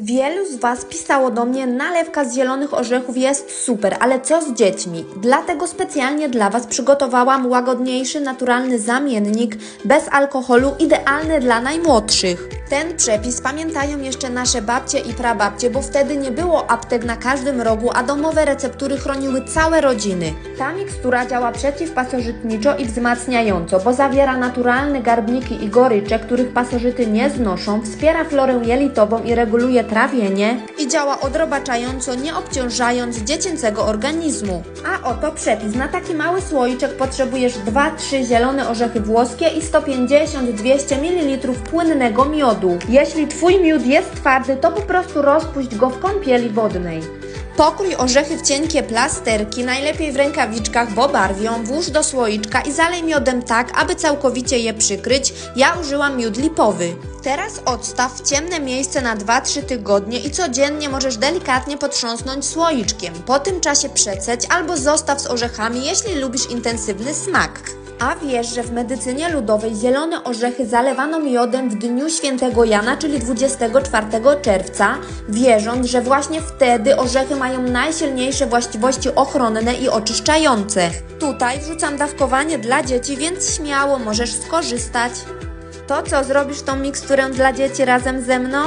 Wielu z Was pisało do mnie, nalewka z zielonych orzechów jest super, ale co z dziećmi? Dlatego specjalnie dla Was przygotowałam łagodniejszy, naturalny zamiennik bez alkoholu, idealny dla najmłodszych. Ten przepis pamiętają jeszcze nasze babcie i prababcie, bo wtedy nie było aptek na każdym rogu, a domowe receptury chroniły całe rodziny. Ta mikstura działa przeciwpasożytniczo i wzmacniająco, bo zawiera naturalne garbniki i gorycze, których pasożyty nie znoszą, wspiera florę jelitową i reguluje trawienie i działa odrobaczająco, nie obciążając dziecięcego organizmu. A oto przepis. Na taki mały słoiczek potrzebujesz 2-3 zielone orzechy włoskie i 150-200 ml płynnego miodu. Jeśli Twój miód jest twardy, to po prostu rozpuść go w kąpieli wodnej. Pokrój orzechy w cienkie plasterki, najlepiej w rękawiczkach, bo barwią, włóż do słoiczka i zalej miodem tak, aby całkowicie je przykryć. Ja użyłam miód lipowy. Teraz odstaw w ciemne miejsce na 2-3 tygodnie i codziennie możesz delikatnie potrząsnąć słoiczkiem. Po tym czasie przeceć albo zostaw z orzechami, jeśli lubisz intensywny smak. A wiesz, że w medycynie ludowej zielone orzechy zalewano miodem w dniu świętego Jana, czyli 24 czerwca, wierząc, że właśnie wtedy orzechy mają najsilniejsze właściwości ochronne i oczyszczające. Tutaj wrzucam dawkowanie dla dzieci, więc śmiało możesz skorzystać. To co, zrobisz tą miksturę dla dzieci razem ze mną?